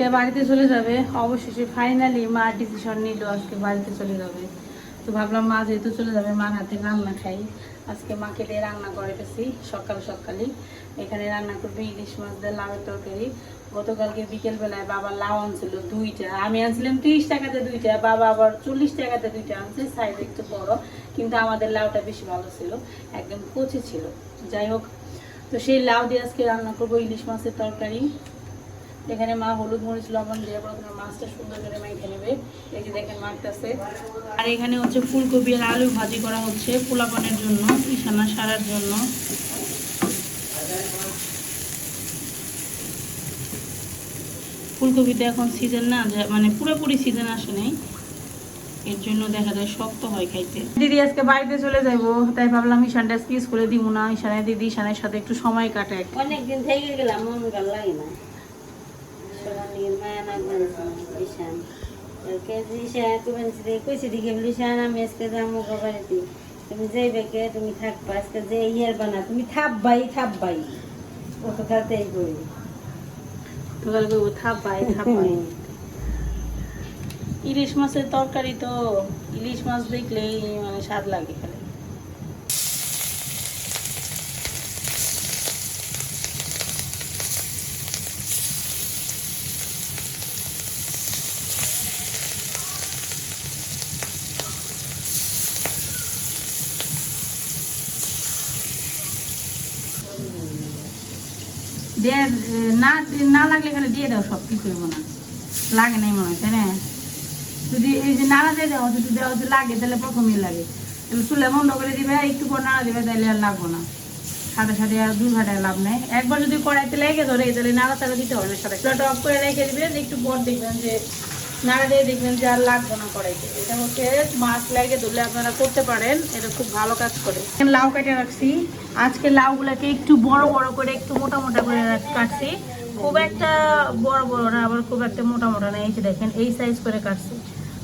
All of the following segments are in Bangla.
আজকে বাড়িতে চলে যাবে। অবশেষে ফাইনালি মা ডিসিশন নিল আজকে বাড়িতে চলে যাবে। তো ভাবলাম মা যেহেতু চলে যাবে, মার হাতে রান্না খাই। আজকে মাকে দিয়ে রান্না করাইতেছি সকাল সকালই এখানে রান্না করবে ইলিশ মাছ দিয়ে লাউয়ের তরকারি। গতকালকে বিকেলবেলায় বাবা লাউ আনছিল দুইটা। আমি আনছিলাম তিরিশ টাকাতে দুইটা, বাবা আবার চল্লিশ টাকাতে দুইটা আনছে সাইজ একটু বড়। কিন্তু আমাদের লাউটা বেশি ভালো ছিল, একদম কচি ছিল। যাই হোক, তো সেই লাউ দিয়ে আজকে রান্না করব ইলিশ মাছের তরকারি। এখানে মা হলুদ, মরিচ, লবণ দিয়ে প্রথমে মাছটা সুন্দর করে মেখে নেবে। এই যে দেখেন মাখতেছে। আর এখানে হচ্ছে ফুলকপি আর আলু ভাজি করা হচ্ছে পোলাপানের জন্য ইশানা সারার জন্য। ফুলকপিতে এখন সিজন না মানে পুরোপুরি সিজন আসে নাই। এর জন্য দেখা যায় শক্ত হয় খাইতে। দিদি আজকে বাড়িতে চলে যাব তাই ভাবলাম ঈশানটা স্কিস করে দিব না। ঈশানের দিদি ঈশানের সাথে একটু সময় কাটায় অনেকদিন থেকে গেলাম, মন ভালো লাগে না সবার মায়া লাগবে ঈশান ঈশান তুমি যেই বেকে তুমি থাকবা আজকে যে ইয়ার বানা তুমি থাকবাই থাকবাই ও তো তাতেই করি তো কালকে ও থাপাই থাপাই ইলিশ মাছের তরকারি তো, ইলিশ মাছ দেখলেই মানে স্বাদ লাগে খালি দিয়ে না না লাগলে এখানে দিয়ে দাও, সব কিছু মনে হয়। লাগে নাই মনে হয়, তাই না? যদি এই যে নাড়া দিয়ে দেওয়া, যদি দেওয়া যদি লাগে, তাহলে প্রথমেই লাগে। চুলে বন্ধ করে দিবে, একটু পর নাড়া দিবে, তাহলে আর লাগবো না। সাথে সাথে আর দুই ঘাটায় লাভ নেই। একবার যদি কড়াইতে লেগে ধরে, তাহলে নাড়া তাড়া দিতে হবে। সাথে চুলাটা অফ করে রেখে দিবেন একটু পর দেখবেন যে নাড়া দিয়ে দেখবেন যে আর লাগবো না কড়াইতে। এটা হচ্ছে মাছ লেগে ধরলে আপনারা করতে পারেন, এটা খুব ভালো কাজ করে। লাউ কেটে রাখছি। আজকে লাউগুলোকে একটু বড় বড় করে, একটু মোটা মোটা করে কাটছি। খুব একটা বড় বড় না, আবার খুব একটা মোটা মোটা না। এই যে দেখেন, এই সাইজ করে কাটছি।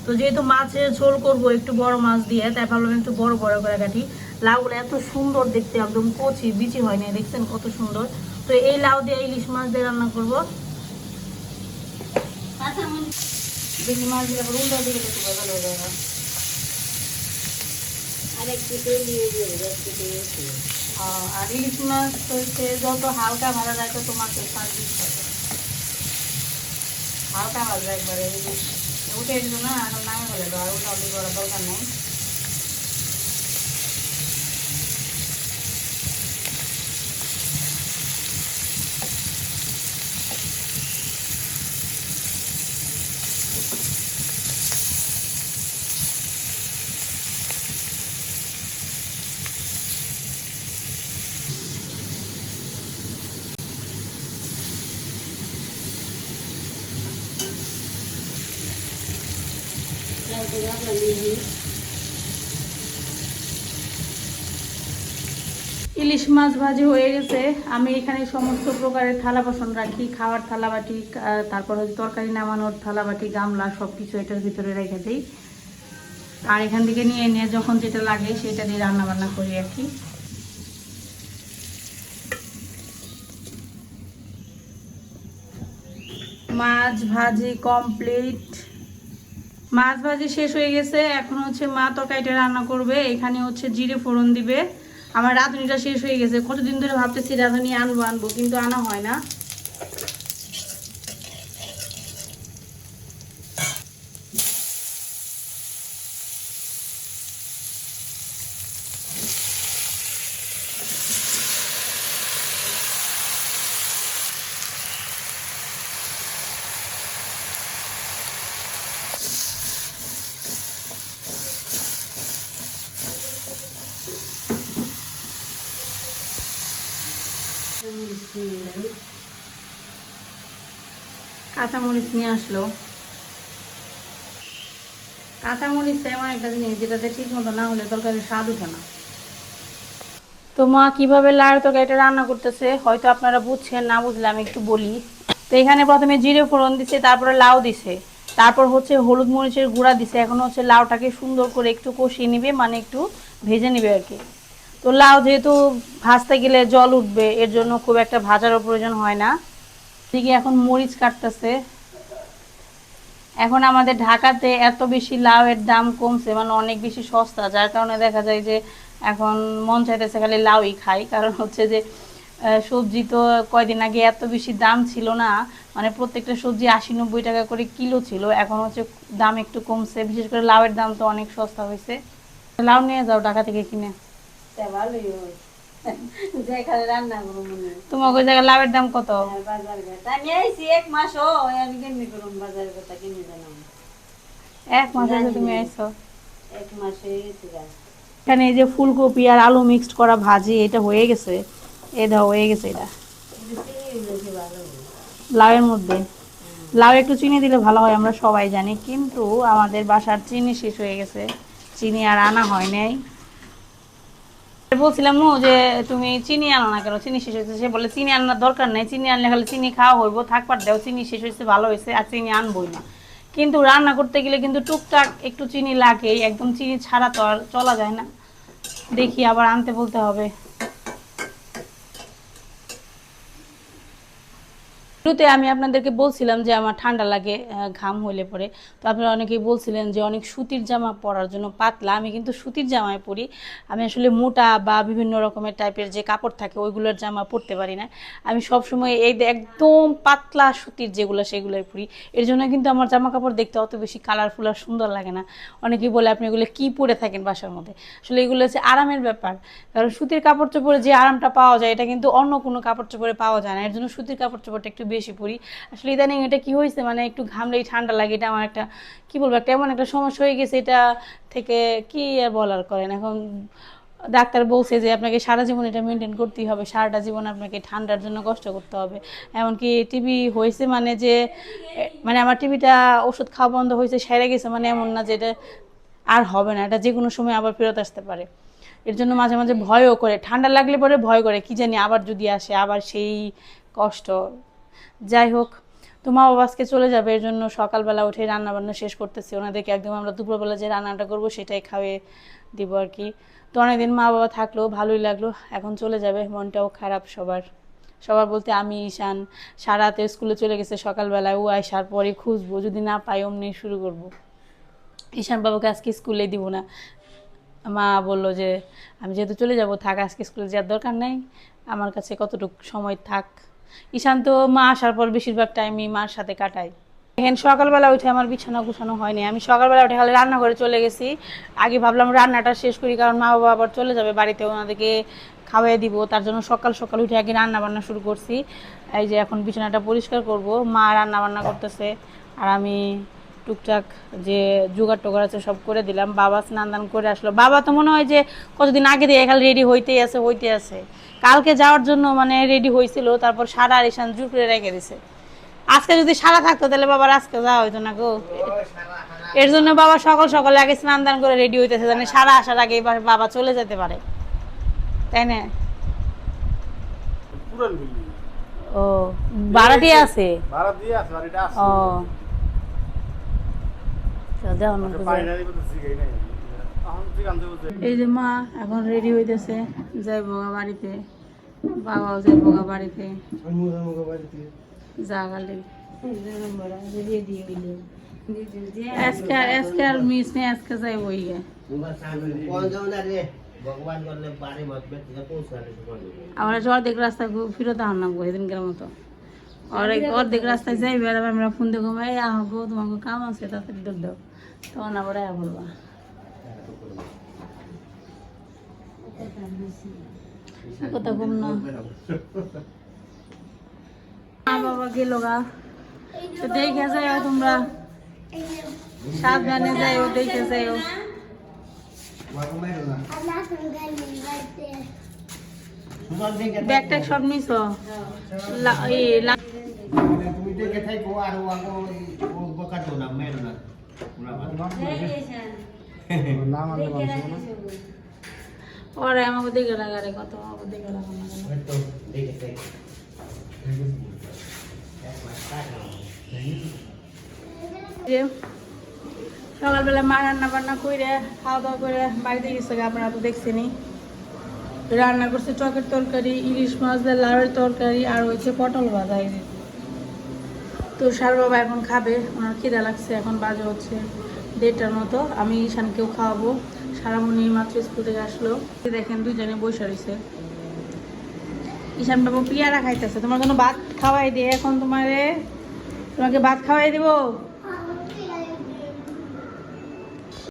তো যেহেতু মাছের ঝোল করব একটু বড় মাছ দিয়ে, তাই ভাবলাম একটু বড় বড় করে কাটি। লাউগুলো এত সুন্দর দেখতে, একদম কচি, বিচি হয় না দেখছেন কত সুন্দর। তো এই লাউ দিয়ে ইলিশ মাছ দিয়ে রান্না করব। দেখি মাছ দিয়ে আবার উল্টো দিকে দেখতে ভালো হয়ে যাবে যাবে একটু আর ইলিশ মাছ হচ্ছে যত হালকা ভাজা যায় তত মাছের স্বাদ বেশি থাকে হালকা ভাজা একবারে এই যে উঠে দিল না এখন নামে ফেলে দেওয়া উল্টা উল্টি করার দরকার নেই ইলিশ মাছ ভাজি হয়ে গেছে। আমি এখানে সমস্ত প্রকারের থালা বাসন রাখি। খাওয়ার থালা বাটি তারপর হচ্ছে তরকারি নামানোর থালা বাটি গামলা সব কিছু এটার ভিতরে রেখে দিই। আর এখান থেকে নিয়ে নিয়ে যখন যেটা লাগে সেটা দিয়ে রান্না বান্না করি আর কি। মাছ ভাজি কমপ্লিট। মাছ ভাজি শেষ হয়ে গেছে। এখন হচ্ছে মা তরকারিটা রান্না করবে। এখানে হচ্ছে জিরে ফোড়ন দিবে। আমার রাঁধুনিটা শেষ হয়ে গেছে। কতদিন ধরে ভাবতেছি রাঁধুনি আনব আনব, কিন্তু আনা হয় না। কাঁচামরিচ নিয়ে আসলো। কাঁচামরিচ এমন একটা জিনিস যেটাতে ঠিক মতো না হলে তরকারির স্বাদ উঠে না। তো মা কীভাবে লাড় তরকারিটা রান্না করতেছে হয়তো আপনারা বুঝছেন, না বুঝলে আমি একটু বলি। তো এখানে প্রথমে জিরে ফোড়ন দিছে, তারপরে লাউ দিছে, তারপর হচ্ছে হলুদ মরিচের গুঁড়া দিছে। এখন হচ্ছে লাউটাকে সুন্দর করে একটু কষিয়ে নিবে মানে একটু ভেজে নিবে আর কি। তো লাউ যেহেতু ভাজতে গেলে জল উঠবে, এর জন্য খুব একটা ভাজারও প্রয়োজন হয় না। দিকে এখন মরিচ কাটতেছে। এখন আমাদের ঢাকাতে এত বেশি লাউয়ের দাম কমছে মানে অনেক বেশি সস্তা, যার কারণে দেখা যায় যে এখন মন চাইতেছে খালি লাউই খাই। কারণ হচ্ছে যে সবজি তো কয়দিন আগে এত বেশি দাম ছিল না মানে প্রত্যেকটা সবজি আশি নব্বই টাকা করে কিলো ছিল, এখন হচ্ছে দাম একটু কমছে। বিশেষ করে লাউয়ের দাম তো অনেক সস্তা হয়েছে। লাউ নিয়ে যাও ঢাকা থেকে কিনে। ভালোই হয় যেখানে রান্না করব মনে তোমার ওই জায়গায় দাম কত? বাজার ঘাট আমি আইছি এক মাস ও আমি কেমনি করুম বাজার কথা কিনে জানাম? এক মাস আগে তুমি আইছো? এক মাস হয়ে গেছে এখানে এই যে ফুলকপি আর আলু মিক্সড করা ভাজি এটা হয়ে গেছে। এ দাও হয়ে গেছে এটা। লাউয়ের মধ্যে। লাউ একটু চিনি দিলে ভালো হয় আমরা সবাই জানি। কিন্তু আমাদের বাসার চিনি শেষ হয়ে গেছে। চিনি আর আনা হয় নাই। বলছিলাম যে তুমি চিনি আনো না কেন? চিনি শেষ হয়েছে। সে বলে, চিনি আনার দরকার নেই। চিনি আনলে খালি চিনি খাওয়া হইব। থাকবার দেও। চিনি শেষ হয়েছে, ভালো হয়েছে, আর চিনি আনবই না। কিন্তু রান্না করতে গেলে কিন্তু টুকটাক একটু চিনি লাগেই। একদম চিনি ছাড়া তো আর চলা যায় না। দেখি আবার আনতে বলতে হবে। শুরুতে আমি আপনাদেরকে বলছিলাম যে আমার ঠান্ডা লাগে ঘাম হইলে পরে। তো আপনারা অনেকেই বলছিলেন যে অনেক সুতির জামা পরার জন্য পাতলা। আমি কিন্তু সুতির জামায় পরি। আমি আসলে মোটা বা বিভিন্ন রকমের টাইপের যে কাপড় থাকে, ওইগুলোর জামা পরতে পারি না। আমি সব সময় এই একদম পাতলা সুতির যেগুলো, সেগুলোই পরি। এর জন্য কিন্তু আমার জামা কাপড় দেখতে অত বেশি কালারফুল আর সুন্দর লাগে না। অনেকেই বলে, আপনি এগুলো কী পরে থাকেন বাসার মধ্যে? আসলে এগুলো হচ্ছে আরামের ব্যাপার। কারণ সুতির কাপড় চোপড়ে যে আরামটা পাওয়া যায়, এটা কিন্তু অন্য কোনো কাপড় চোপড়ে পাওয়া যায় না। এর জন্য সুতির কাপড় চোপড়টা একটু বেশি পরি আসলে ইদানিং এটা কি হয়েছে মানে একটু ঘামলেই ঠান্ডা লাগে, এটা আমার একটা, কি বলব, একটা এমন একটা সমস্যা হয়ে গেছে এটা থেকে কি আর বলার করেন। এখন ডাক্তার বলছে যে আপনাকে সারা জীবন এটা মেনটেন করতেই হবে, সারাটা জীবন আপনাকে ঠান্ডার জন্য কষ্ট করতে হবে। এমনকি টিবি হয়েছে মানে যে মানে আমার টিভিটা ওষুধ খাওয়া বন্ধ হয়েছে, সেরে গেছে মানে এমন না যে এটা আর হবে না, এটা যে কোনো সময় আবার ফেরত আসতে পারে। এর জন্য মাঝে মাঝে ভয়ও করে, ঠান্ডা লাগলে পরে ভয় করে, কি জানি আবার যদি আসে, আবার সেই কষ্ট যাই হোক, তো মা বাবা আজকে চলে যাবে, এর জন্য সকালবেলা উঠে রান্নাবান্না শেষ করতেছি। ওনাদেরকে একদম আমরা দুপুরবেলা যে রান্নাটা করব সেটাই খাওয়িয়ে দিব আর কি। তো অনেকদিন মা বাবা থাকল, ভালোই লাগল, এখন চলে যাবে, মনটাও খারাপ সবার। সবার বলতে আমি, ঈশান সারাতে স্কুলে চলে গেছে সকালবেলায়, ও আসার পরে খুঁজবো, যদি না পাই অমনি শুরু করব। ঈশান বাবুকে আজকে স্কুলে দিব না। মা বলল যে, আমি যেহেতু চলে যাব, থাক, আজকে স্কুলে যাওয়ার দরকার নেই। আমার কাছে কতটুকু সময় থাক। ঈশান তো মা আসার পর বেশিরভাগ টাইমই মার সাথে কাটাই এখানে সকালবেলা উঠে আমার বিছানা গুছানো হয়নি। আমি সকালবেলা উঠে খালি রান্নাঘরে চলে গেছি। আগে ভাবলাম রান্নাটা শেষ করি, কারণ মা বাবা আবার চলে যাবে বাড়িতে, ওনাদেরকে খাওয়াই দিব। তার জন্য সকাল সকাল উঠে আগে রান্না বান্না শুরু করছি। এই যে এখন বিছানাটা পরিষ্কার করব। মা রান্না বান্না করতেছে। আর আমি টুকটাক যে জোগাড় টোগাড় আছে সব করে দিলাম। বাবা স্নান দান করে আসলো। বাবা তো মনে হয় যে কতদিন আগে দিয়ে খালি রেডি হইতেই আছে হইতে আছে। কালকে যাওয়ার জন্য মানে রেডি হয়েছিল তারপর সারা আর জোর করে রেখে দিছে। আজকে যদি সারা থাকতো তাহলে বাবার আজকে যাওয়া হইতো না গো। এর জন্য বাবা সকাল সকালে আগে স্নান দান করে রেডি হইতেছে মানে সারা আসার আগে এবার বাবা চলে যেতে পারে। তাই না? ও ভাড়াটি আছে? ভাড়া দিয়ে আছে আর এটা আছে। ও তো দেও না ওটা বুঝে। বাইনারি মতো শিখাই নাই এখন ঠিক আনতে বলছে এই যে মা এখন রেডি হইতেছে যাই বোগা বাড়িতে। বাবাও যাই বোগা বাড়িতে। জাগালে মিস নেই আজকে যাই বই গে আমরা যে অর্ধেক রাস্তা ফিরত আন না সেদিনকার মতো। অর্ধেক অর্ধেক রাস্তায় যাই বেড়া আমরা ফোন এই আহ গো তোমাকে কাম আছে তাড়াতাড়ি দৌড় দাও তখন আবার বলবা না বাবা গেল তো দেখে যাও তোমরা সাবধানে যাইও দেখে যাইও ব্যাগ ট্যাগ সব নিছ লা- তুমি দেখে থাকো আর ও আগে ও বকা তো না মেরো না। নাম আনতে পারছি না? ওরে আমাকে দেখে লাগা কত আমাকে দেখে লাগা না কেন। হয়তো দেখে থাকো এক মাস টাকা যে সকালবেলা মা রান্না বান্না করে খাওয়া দাওয়া করে বাড়িতে গেছে আপনারা তো দেখছেনই। রান্না করছে চকের তরকারি ইলিশ মাছ লাউয়ের তরকারি আর হচ্ছে পটল ভাজা এই তো সার বাবা এখন খাবে, ওনার খিদা লাগছে, এখন বাজে হচ্ছে দেড়টার মতো। আমি ঈশানকেও খাওয়াবো। সারামণি মাত্র স্কুল থেকে আসলো। দেখেন দুইজনে বসে রয়েছে। ঈশান বাবু পিয়ারা খাইতেছে। তোমার জন্য ভাত খাওয়াই দিয়ে এখন তোমারে তোমাকে ভাত খাওয়াই দিব।